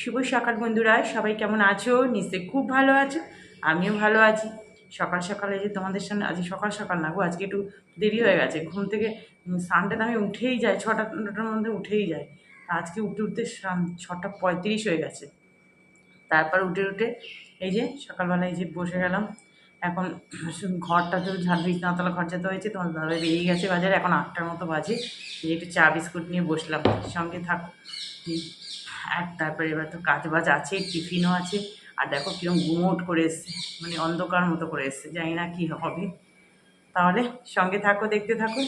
শুভ সকাল বন্ধুরা, সবাই কেমন আছো? নিশ্চয়ই খুব ভালো আছো, আমিও ভালো আছি। সকাল সকালে যে তোমাদের সামনে, আজকে সকাল সকাল না গো, আজকে একটু দেরি হয়ে গেছে। ঘুম থেকে সানডেতে আমি উঠেই যাই ছটা, নটার মধ্যে উঠেই যাই আজকে উঠতে উঠতে ছটা পঁয়ত্রিশ হয়ে গেছে। তারপর উঠে উঠে এই যে সকালবেলা এই যে বসে গেলাম। এখন ঘরটা তো ঝাড় বিছনাতলা ঘর যেতে হয়েছে, তোমার দাদা বেরিয়ে গেছে বাজারে, এখন আটটার মতো বাজে। যে একটু চা বিস্কুট নিয়ে বসলাম, সঙ্গে থাকো। আর তারপরে এবার তো কাজ বাজ আছে, টিফিনও আছে। আর দেখো কিরম গুমোট করে এসছে মানে অন্ধকার মতো করে এসছে, জানি না কী হবে। তাহলে সঙ্গে থাকো, দেখতে থাকো।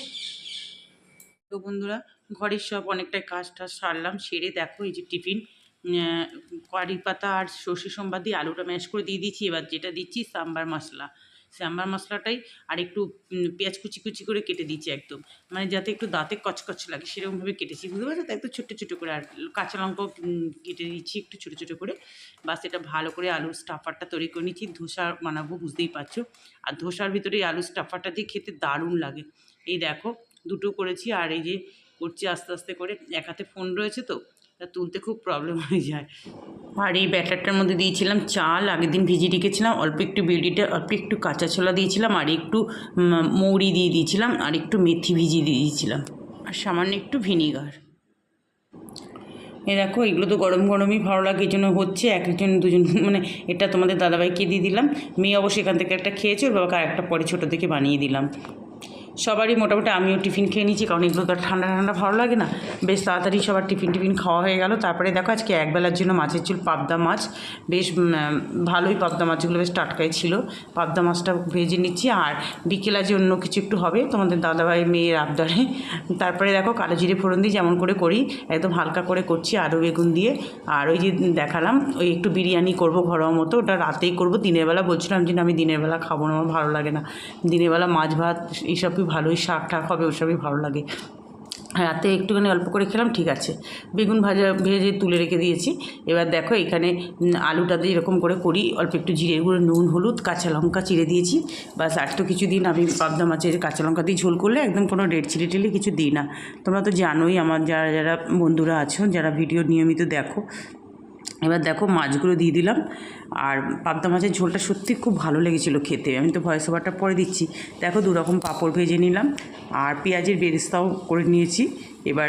তো বন্ধুরা, ঘরের সব অনেকটাই কাজ টাজ সারলাম, সেরে দেখো এই যে টিফিন কারি পাতা আর সর্ষে সোমবার দিয়ে আলুটা ম্যাশ করে দিয়ে দিচ্ছি এবার যেটা দিচ্ছি সাম্বার মশলা। সাম্বার মশলাটাই আর একটু পেঁয়াজ কুচি কুচি করে কেটে দিচ্ছি একদম। মানে যাতে একটু দাঁতে কচকচ লাগে সেরকমভাবে কেটেছি। বুঝতে পারছ? তো একটু ছোটো ছোটো করে আর কাঁচা লঙ্কাও কেটে দিচ্ছি একটু ছোটো ছোটো করে। বাস এটা ভালো করে আলুর স্টাফারটা তৈরি করে নিচ্ছি ধোসা বানাবো, বুঝতেই পারছ? আর ধোসার ভিতরে এই আলুর স্টাফারটা দিয়ে খেতে দারুণ লাগে। এই দেখো, দুটো করেছি। আর এই যে করছি আস্তে আস্তে করে, এক হাতে ফোন রয়েছে তো তা তুলতে খুব প্রবলেম হয়ে যায়। আর এই ব্যাটারটার মধ্যে দিয়েছিলাম চাল, আগের দিন ভিজিয়ে রেখেছিলাম, অল্প একটু বিউলিটা অল্প একটু কাঁচা ছোলা দিয়েছিলাম, আর একটু মৌরি দিয়ে দিয়েছিলাম, আর একটু মেথি ভিজিয়ে দিয়ে দিয়েছিলাম। আর সামান্য একটু ভিনিগার। এ দেখো, এগুলো তো গরম গরমই ভালো লাগে, এই জন্য হচ্ছে, এক একজন, দুজন মানে এটা তোমাদের দাদাভাইকে দিয়ে দিলাম। মেয়ে অবশ্যই এখান থেকে একটা খেয়েছে, ওর বাবাকে আর একটা পরে ছোটো থেকে বানিয়ে দিলাম। সবারই মোটামুটি আমিও টিফিন খেয়ে নিয়েছি, কারণ এগুলো তো ঠান্ডা ঠান্ডা ভালো লাগে না। বেশ তাড়াতাড়ি সবার টিফিন টিফিন খাওয়া হয়ে গেল। তারপরে দেখো আজকে একবেলার জন্য মাছের চুল পাবদা মাছ। বেশ ভালোই পাবদা মাছগুলো বেশ টাটকাই ছিল। পাবদা মাছটা ভেজে নিচ্ছি। আর বিকেল আজ অন্য কিছু একটু হবে। তোমাদের দাদাভাই মেয়ের আবদারে তারপরে দেখো কালো জিরে ফোড়ন দিয়ে যেমন করে করি, একদম হালকা করে করছি আরও বেগুন দিয়ে। আর ওই যে দেখালাম, ওই একটু বিরিয়ানি করব ঘরোয়া মতো। ওটা রাতেই করব। দিনের বেলা বলছিলাম যে আমি দিনের বেলা খাব না, আমার ভালো লাগে না। দিনের বেলা মাছ ভাত এইসবই ভালোই শাক টাক হবে ওসবই ভালো লাগে। রাতে একটুখানি অল্প করে খেলাম, ঠিক আছে। বেগুন ভাজা ভেজে তুলে রেখে দিয়েছি। এবার দেখো এখানে আলুটা দিয়ে এরকম করে করি, অল্প একটু জিরে গুঁড়ো, নুন, হলুদ, কাঁচা লঙ্কা চিড়ে দিয়েছি। বাস আর তো কিছু দিন আমি পাবদা মাছের কাঁচা লঙ্কা দিয়ে ঝোল করলে একদম কোনো রেড চিলি টিলি কিছু দিই না। তোমরা তো জানোই, আমার যারা যারা বন্ধুরা আছো, যারা ভিডিও নিয়মিত দেখো এবার দেখো মাছগুলো দিয়ে দিলাম। আর পাবদা মাছের ঝোলটা সত্যি খুব ভালো লেগেছিলো খেতে। আমি তো ভয়েস ওভারটা পরে দিচ্ছি। দেখো দু রকম পাঁপড় ভেজে নিলাম। আর পেঁয়াজের বেরেস্তাও করে নিয়েছি। এবার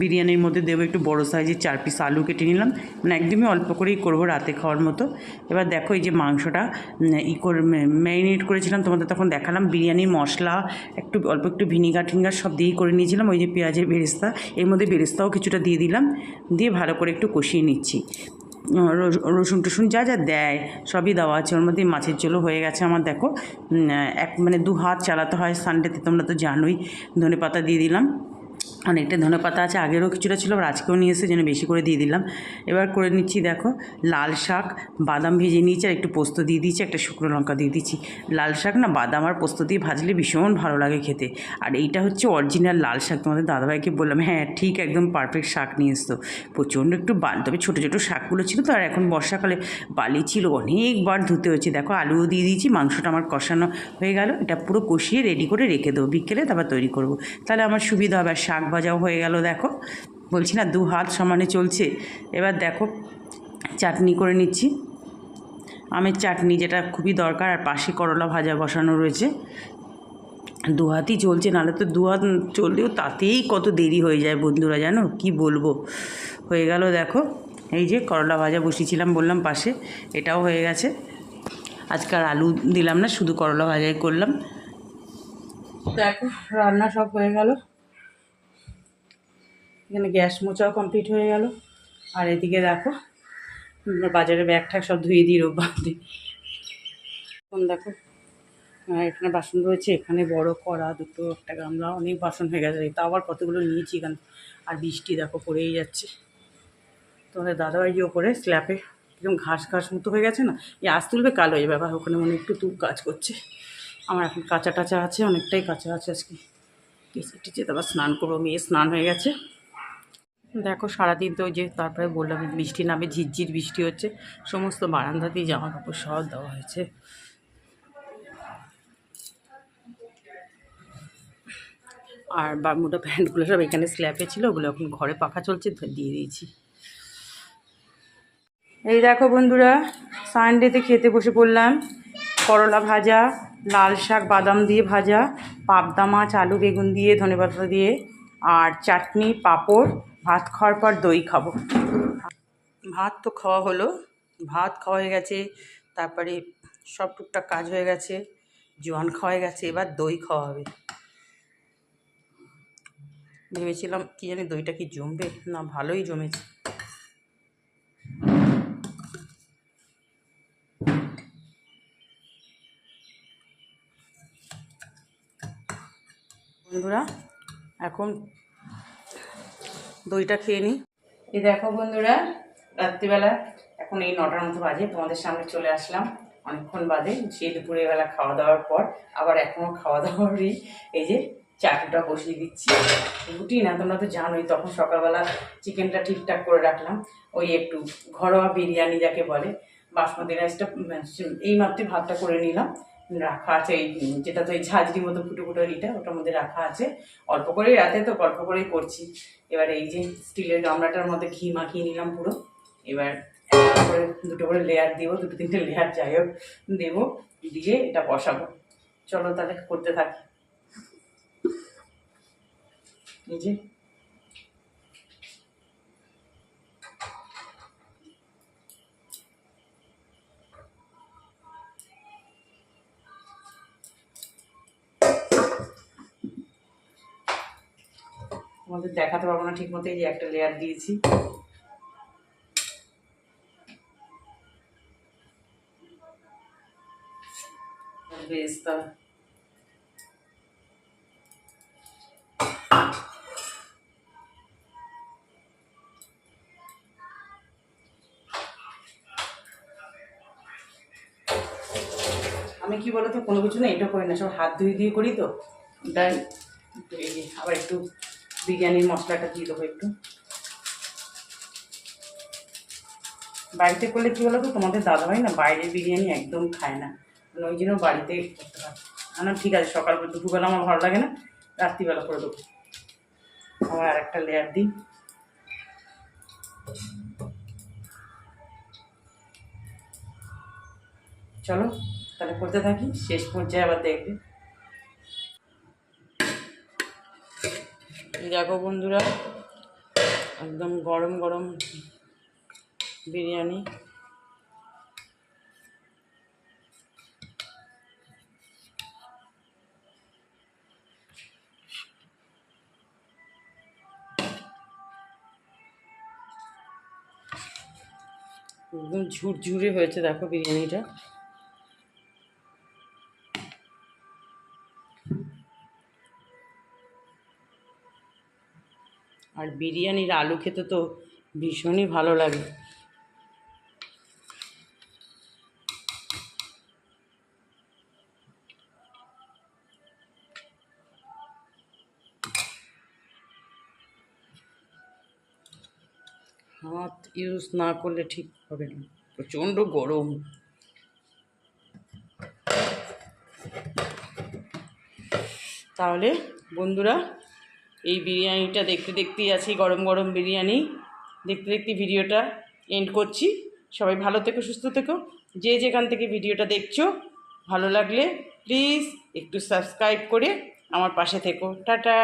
বিরিয়ানির মধ্যে দেবো একটু বড়ো সাইজের চার পিস আলু কেটে নিলাম। মানে একদমই অল্প করেই করব রাতে খাওয়ার মতো। এবার দেখো এই যে মাংসটা ই করে ম্যারিনেট করেছিলাম। তোমাদের তখন দেখালাম। বিরিয়ানির মশলা, একটু অল্প একটু ভিনিগার টিনিগার সব দিয়েই করে নিয়েছিলাম। ওই যে পেঁয়াজের বেরেস্তা, এর মধ্যে বেরেস্তাও কিছুটা দিয়ে দিলাম। দিয়ে ভালো করে একটু কষিয়ে নিচ্ছি। রসুন টসুন যা যা দেয় সবই দেওয়া আছে। ওর মধ্যে মাছের ঝোলও হয়ে গেছে আমার, দেখো। এক মানে দু হাত চালাতে হয় সানডেতে তোমরা তো জানোই। ধনে পাতা দিয়ে দিলাম। অনেকটা ধনে পাতা আছে, আগেরও কিছুটা ছিল আজকেও নিয়ে এসে যেন বেশি করে দিয়ে দিলাম। এবার করে নিচ্ছি, দেখো, লাল শাক, বাদাম ভেজে নিয়েছি, আর একটু পোস্ত দিয়ে দিয়েছি, একটা শুকনো লঙ্কা দিয়ে দিচ্ছি লাল শাক না, বাদাম আর পোস্ত দিয়ে ভাজলে ভীষণ ভালো লাগে খেতে। আর এইটা হচ্ছে অরিজিনাল লাল শাক, তোমাদের দাদাভাইকে বললাম হ্যাঁ ঠিক একদম পারফেক্ট শাক নিয়ে এসতো প্রচণ্ড একটু বাল তবে ছোটো ছোটো শাকগুলো ছিল তো, আর এখন বর্ষাকালে বালি ছিল, অনেকবার ধুতে হয়েছে। দেখো, আলুও দিয়ে দিয়েছি, মাংসটা আমার কষানো হয়ে গেল, এটা পুরো কষিয়ে রেডি করে রেখে দেবো। বিকেলে তারপর তৈরি করব। তাহলে আমার সুবিধা হবে, আর শাক ভাজাও হয়ে গেল, দেখো। বলছি না, দু হাত সমানে চলছে। এবার দেখো, চাটনি করে নিচ্ছি। আমের চাটনি যেটা খুবই দরকার, আর পাশে করলা ভাজা বসানো রয়েছে। দু হাতই চলছে, নাহলে তো দু হাত চললেও তাতেই কত দেরি হয়ে যায় বন্ধুরা, জানো? কি বলব? হয়ে গেল, দেখো। এই যে করলা ভাজা বসিয়েছিলাম, বললাম পাশে, এটাও হয়ে গেছে। আজকাল আলু দিলাম না, শুধু করলা ভাজাই করলাম। দেখো, রান্না সব হয়ে গেল। এখানে গ্যাস মোচাও কমপ্লিট হয়ে গেল। আর এদিকে দেখো বাজারে ব্যাগ ঠ্যাগ সব ধুয়ে দিই রোববার এখন দেখো এখানে বাসন রয়েছে, এখানে বড় কড়া, দুটো, একটা গামলা, অনেক বাসন হয়ে গেছে। তা আবার কতগুলো নিয়েছি এখানে। আর বৃষ্টি দেখো পড়েই যাচ্ছে। তোমাদের দাদাভাই যে ওপরে স্ল্যাপে? একদম ঘাস ঘাস মতো হয়ে গেছে না? এই আজ তুলবে, কালো এই ব্যাপার ওখানে মনে একটু তুল কাজ করছে। আমার এখন কাঁচা টাচা আছে, অনেকটাই কাঁচা আছে আজকে। টিচে টিচে, তারপর স্নান করব। মেয়ে স্নান হয়ে গেছে। দেখো, সারাদিন তো যে তারপরে বললাম, বৃষ্টি নামে ঝিরঝির বৃষ্টি হচ্ছে, সমস্ত বারান্দাতেই জামা কাপড় সব দেওয়া হয়েছে। আর বারমুটা প্যান্টগুলো সব এখানে স্ল্যাপে ছিল, ওগুলো এখন ঘরে পাখা চলছে দিয়ে দিয়েছি। এই দেখো বন্ধুরা, সানডেতে খেতে বসে পড়লাম, করলা ভাজা, লাল শাক, বাদাম দিয়ে ভাজা, পাবদা মাছ, আলু, বেগুন দিয়ে, ধনেপাতা দিয়ে, আর চাটনি, পাঁপড় ভাত খাওয়ার পর দই খাব। ভাত তো খাওয়া হলো। ভাত খাওয়া হয়ে গেছে, তারপরে সব টুকটাক কাজ হয়ে গেছে, জোয়ান খাওয়া গেছে, এবার দই খাওয়া হবে। ভেবেছিলাম কি জানি দইটা কি জমবে? না, ভালোই জমেছে। বন্ধুরা, এখন দইটা খেয়ে নিই এই দেখো বন্ধুরা, রাত্রিবেলা এখন এই নটার মতো বাজে, তোমাদের সামনে চলে আসলাম। অনেকক্ষণ বাদে সেই দুপুরের বেলা খাওয়া দাওয়ার পর, আবার এখনও খাওয়া দাওয়ারই এই যে চাটুটা বসিয়ে দিচ্ছি। রুটি না, তোমরা তো জানোই, তখন সকালবেলা চিকেনটা ঠিকঠাক করে রাখলাম। ওই একটু ঘরোয়া বিরিয়ানি যাকে বলে, বাসমতি রাইসটা এই মাত্রই ভাতটা করে নিলাম। রাখা আছে এই যেটা তো এই ঝাঁঝরি মতো ফুটো ফুটো ইটা, ওটার মধ্যে রাখা আছে। অল্প করেই রাতে তো অল্প করেই করছি। এবার এই যে স্টিলের গামলাটার মধ্যে ঘি মাখিয়ে নিলাম পুরো। এবার করে, দুটো করে লেয়ার দেবো, দুটো তিনটে লেয়ার যাই হোক দেবো, দিয়ে এটা বসাবো। চলো তাহলে করতে থাকি। এই যে তোমাদের দেখাতে পারব না ঠিক মতো এই যে একটা লেয়ার দিয়েছি। আমি কি বলতো, কোনো কিছু না, এটা করি না, সব হাত ধুয়ে দিয়ে করি তো। যে, আবার একটু বিরিয়ানির মশলাটা দিয়ে দেবো একটু। বাড়িতে করলে কী বলো তো তোমাদের দাদাভাই না বাইরের বিরিয়ানি একদম খায় না। মানে ওই জন্য বাড়িতে করতে হয়। না ঠিক আছে, সকাল দুপুরবেলা আমার ভালো লাগে না, রাত্রিবেলা করে দেবো। আবার আর একটা লেয়ার দিই। চলো, তাহলে করতে থাকি। শেষ পর্যায়ে আবার দেখবে। দেখো বন্ধুরা একদম গরম গরম বিরিয়ানি। একদম ঝুরঝুরে হয়েছে দেখো বিরিয়ানিটা। আর বিরিয়ানির আলু খেতে তো ভীষণই ভালো লাগে। হাত ইউজ না করলে ঠিক হবে না, প্রচণ্ড গরম। তাহলে বন্ধুরা এই বিরিয়ানিটা দেখতে দেখতেই আছি, গরম গরম বিরিয়ানি। দেখতে দেখতে ভিডিওটা এন্ড করছি। সবাই ভালো থেকো, সুস্থ থেকো। যে যেখান থেকে ভিডিওটা দেখছ, ভালো লাগলে প্লিজ একটু সাবস্ক্রাইব করে আমার পাশে থেকো। টাটা!